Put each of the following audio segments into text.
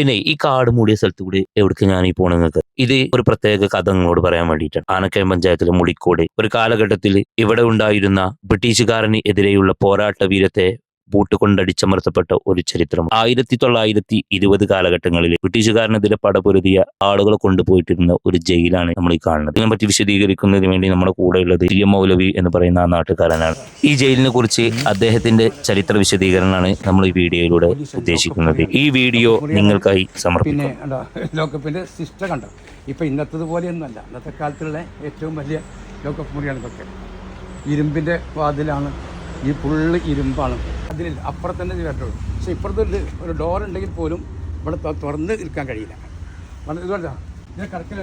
പിന്നെ ഈ കാട് മൂടിയ സ്ഥലത്ത് കൂടി എവിടേക്ക് ഞാൻ ഈ പോണെങ്കിൽ ഇത് ഒരു പ്രത്യേക കഥ നിങ്ങളോട് പറയാൻ വേണ്ടിയിട്ടാണ്. ആനക്കയം പഞ്ചായത്തിലെ മുളിക്കോട്. ഒരു കാലഘട്ടത്തിൽ ഇവിടെ ഉണ്ടായിരുന്ന ബ്രിട്ടീഷുകാരന് എതിരെയുള്ള പോരാട്ട വീരത്തെ ബൂട്ട് കൊണ്ടടിച്ചമർത്തപ്പെട്ട ഒരു ചരിത്രം ആയിരത്തി തൊള്ളായിരത്തി ഇരുപത് കാലഘട്ടങ്ങളിൽ ബ്രിട്ടീഷുകാരനെതിരെ പടപൊരുതിയ ആളുകളെ കൊണ്ടുപോയിട്ടിരുന്ന ഒരു ജയിലാണ് നമ്മൾ ഈ കാണുന്നത്. ഇതിനെപ്പറ്റി വിശദീകരിക്കുന്നതിന് വേണ്ടി നമ്മുടെ കൂടെയുള്ളത് ഇ എം മൗലവി എന്ന് പറയുന്ന ആ നാട്ടുകാരനാണ്. ഈ ജയിലിനെ കുറിച്ച് അദ്ദേഹത്തിന്റെ ചരിത്ര വിശദീകരണമാണ് നമ്മൾ ഈ വീഡിയോയിലൂടെ ഉദ്ദേശിക്കുന്നത്. ഈ വീഡിയോ നിങ്ങൾക്കായി ലോക്കപ്പിന്റെ സിസ്റ്റം കണ്ടോ? ഇപ്പം ഇന്നത്തത് പോലെയൊന്നുമല്ല. കാലത്തുള്ള ഏറ്റവും വലിയ ലോക്കപ്പ് മുറിയാണ് ഇതൊക്കെ. ഇരുമ്പിന്റെ വാതിലാണ്. ഈ ഫുള്ള് ഇരുമ്പാണ്. അതിലില്ല. അപ്പുറത്തന്നെ കേട്ടുള്ളൂ പക്ഷേ ഇപ്പുറത്ത് ഒരു ഡോർ ഉണ്ടെങ്കിൽ പോലും ഇവിടെ തുറന്ന് ഇരിക്കാൻ കഴിയില്ല. കാരണം ഇതുകൊണ്ട ഇത് കിടക്കൽ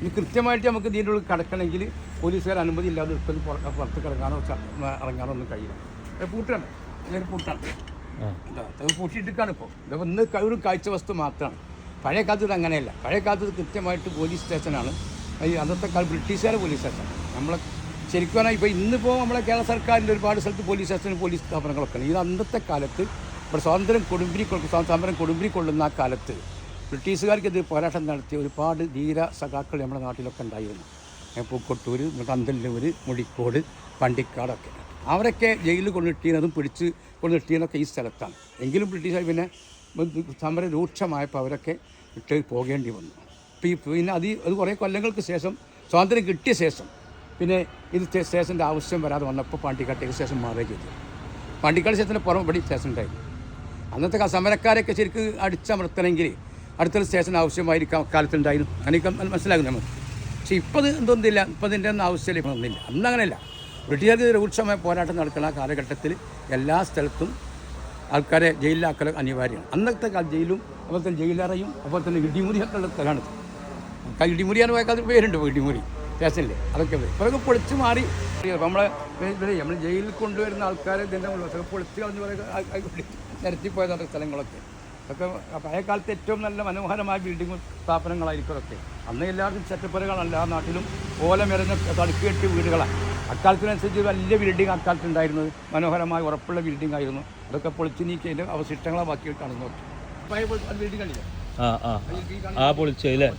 ഇത് കൃത്യമായിട്ട് നമുക്ക് ഇതിന്റെ ഉള്ളിൽ കിടക്കണമെങ്കിൽ പോലീസുകാർ അനുമതി ഇല്ലാതെ ഇപ്പം പുറ- പുറത്ത് കിടക്കാനോ ഇറങ്ങാനോ ഒന്നും കഴിയില്ല. പൂട്ടാണ്. ഇതൊരു പൂട്ടാണ്. അത് പൂട്ടിയിട്ടിരിക്കുകയാണ് ഇപ്പോൾ ഇതിപ്പോൾ ഇന്ന് ഒരു കാഴ്ച വസ്തു മാത്രമാണ്. പഴയ കാലത്ത് ഇത് അങ്ങനെയല്ല. പഴയ കാലത്ത് കൃത്യമായിട്ട് പോലീസ് സ്റ്റേഷനാണ്. ഈ അന്നത്തെ കാലം ബ്രിട്ടീഷുകാരെ പോലീസ് സ്റ്റേഷൻ നമ്മളെ ശരിക്കും പറഞ്ഞാൽ ഇപ്പോൾ ഇന്നിപ്പോൾ നമ്മളെ കേരള സർക്കാരിന്റെ ഒരുപാട് സ്ഥലത്ത് പോലീസ് സ്റ്റേഷനും പോലീസ് സ്ഥാപനങ്ങളൊക്കെ ഇത് അന്നത്തെ കാലത്ത് ഇവിടെ സ്വാതന്ത്ര്യം കൊടുമ്പിരി സമരം കൊടുമ്പിരി കൊള്ളുന്ന ആ കാലത്ത് ബ്രിട്ടീഷുകാർക്കെതിരെ പോരാട്ടം നടത്തിയ ഒരുപാട് ധീര സഖാക്കൾ നമ്മുടെ നാട്ടിലൊക്കെ ഉണ്ടായിരുന്നു. പൂക്കൊട്ടൂർ കന്തല്ലൂർ മുടിക്കോട് പണ്ടിക്കാടൊക്കെ. അവരൊക്കെ ജയിലിൽ കൊണ്ടിട്ടീനതും പിടിച്ച് കൊണ്ടിട്ടീനൊക്കെ ഈ സ്ഥലത്താണ്. എങ്കിലും ബ്രിട്ടീഷുകാർ പിന്നെ സമരം രൂക്ഷമായപ്പോൾ അവരൊക്കെ വിട്ട് പോകേണ്ടി വന്നു. അപ്പോൾ ഈ പിന്നെ അത് അത് കുറേ കൊല്ലങ്ങൾക്ക് ശേഷം സ്വാതന്ത്ര്യം കിട്ടിയ ശേഷം പിന്നെ ഇത് സ്റ്റേഷന്റെ ആവശ്യം വരാതെ വന്നപ്പോൾ പാണ്ടിക്കാട്ടേക്ക് സ്റ്റേഷൻ മാറുകയും ചെയ്തു. പാണ്ടിക്കാട് സ്റ്റേഷന്റെ പുറം ഇവിടെ സ്റ്റേഷൻ ഉണ്ടായിരുന്നു അന്നത്തെ സമരക്കാരൊക്കെ ശരിക്കും അടിച്ചമർത്തണമെങ്കിൽ അടുത്തൊരു സ്റ്റേഷൻ ആവശ്യമായിരിക്കാം കാലത്തുണ്ടായിരുന്നു അങ്ങനെയൊക്കെ മന- മനസ്സിലാകും നമുക്ക് പക്ഷേ ഇപ്പോൾ ഇത് എന്തൊന്നുമില്ല. ഇപ്പോൾ ഇതിന്റെ ഒന്നും ആവശ്യമില്ല ഇപ്പം ഒന്നുമില്ല. അന്നങ്ങനെയല്ല ബ്രിട്ടീഷുകാർക്ക് രൂക്ഷമായ പോരാട്ടം നടക്കുന്ന കാലഘട്ടത്തിൽ എല്ലാ സ്ഥലത്തും ആൾക്കാരെ ജയിലിലാക്കൽ അനിവാര്യമാണ്. അന്നത്തെ കാലം ജയിലും അതുപോലെ തന്നെ ജയിലറയും അതുപോലെ തന്നെ ഇടിമുറിയൊക്കെ ഉള്ള സ്ഥലമാണ്. ഇടിമുറിയാണ് പോയ കാലത്ത് പേരുണ്ട് ഇടിമുറി. സ്റ്റേഷനിൽ അതൊക്കെ വരും ഇപ്പോഴൊക്കെ പൊളിച്ച് മാറി നമ്മളെ നമ്മൾ ജയിലിൽ കൊണ്ടുവരുന്ന ആൾക്കാരെ ഇതിന്റെ ഉള്ളതൊക്കെ പൊളിച്ച് കളഞ്ഞ് പറയുക അതൊക്കെ സ്ഥലങ്ങളൊക്കെ അതൊക്കെ പഴയ കാലത്ത് ഏറ്റവും നല്ല മനോഹരമായ ബിൽഡിങ്ങും സ്ഥാപനങ്ങളായിരിക്കും അതൊക്കെ അന്ന് എല്ലാവർക്കും ചട്ടപ്പുരകളല്ല ആ നാട്ടിലും ഓല മെറിഞ്ഞ തടുക്ക് കെട്ടിയ വീടുകളാണ് അക്കാലത്തിനനുസരിച്ച് വലിയ ബിൽഡിംഗ് അക്കാലത്ത് ഉണ്ടായിരുന്നത് മനോഹരമായ ഉറപ്പുള്ള ബിൽഡിംഗ് ആയിരുന്നു അതൊക്കെ പൊളിച്ച് നീക്കി അതിന്റെ അവശിഷ്ടങ്ങളെ ബാക്കിയിട്ടാണ് നോക്കി പഴയ ബിൽഡിംഗ് ആ ആ പൊളിച്ചല്ലേ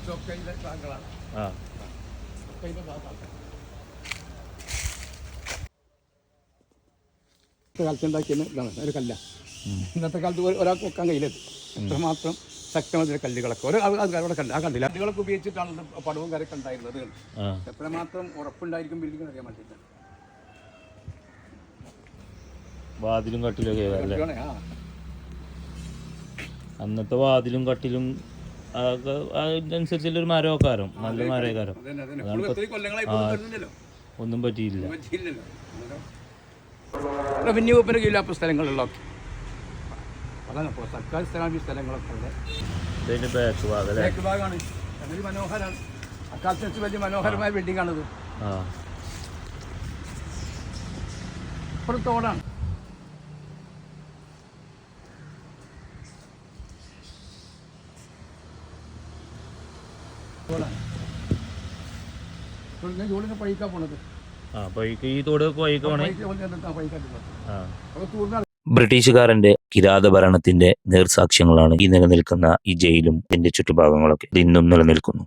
ആ ഒക്കെ ഇതിന്റെ ഭാഗങ്ങളാണ്. ഇന്നത്തെ കാലത്ത് ഇതാണ് ഒരു കല്ല. ഇന്നത്തെ കാലത്ത് ഒരു- ഒരാൾക്ക് വെക്കാൻ കഴിയില്ല എത്രമാത്രം ശക്തമായ കല്ലുകളൊക്കെ. ഒരു അവിടെ കല്ല ആ കണ്ടില്ല. കല്ലുകളൊക്കെ ഉപയോഗിച്ചിട്ടാണ് പടവും കരയൊക്കെ ഉണ്ടായിരുന്നത്. എത്രമാത്രം ഉറപ്പുണ്ടായിരിക്കും ബിൽഡിംഗ് അറിയാൻ പറ്റില്ല. വാതിലും കട്ടിലൊക്കെ ആ. അന്നത്തെ വാതിലും കട്ടിലും അതൊക്കെ അതിനനുസരിച്ചുള്ള ഒരു മരമൊക്കാരം നല്ല മരക്കാരം ഒന്നും പറ്റിയില്ല റവന്യൂ വകുപ്പിന്റെ സ്ഥലങ്ങളിലൊക്കെ അതാണ് ഇപ്പോൾ സർക്കാർ സ്ഥലമാണ് സ്ഥലങ്ങളൊക്കെ ഉള്ളത്. ഇതിന്റെ ബാക്ക് ഭാഗം അല്ലേ? തേക്ക് ഭാഗമാണ്. അതൊരു മനോഹരമാണ് അക്കാലത്ത് വെച്ച് വലിയ മനോഹരമായ ബിൽഡിംഗ് ആണിത്. ആ. പഴിക്കാൻ പോണത്. ആ ഈ തോട് പഴിക്കാൻ ബ്രിട്ടീഷുകാരന്റെ കിരാത ഭരണത്തിന്റെ നേർസാക്ഷ്യങ്ങളാണ് ഈ നിലനിൽക്കുന്ന ഈ ജയിലും ഇതിന്റെ ചുറ്റുഭാഗങ്ങളൊക്കെ ഇന്നും നിലനിൽക്കുന്നു.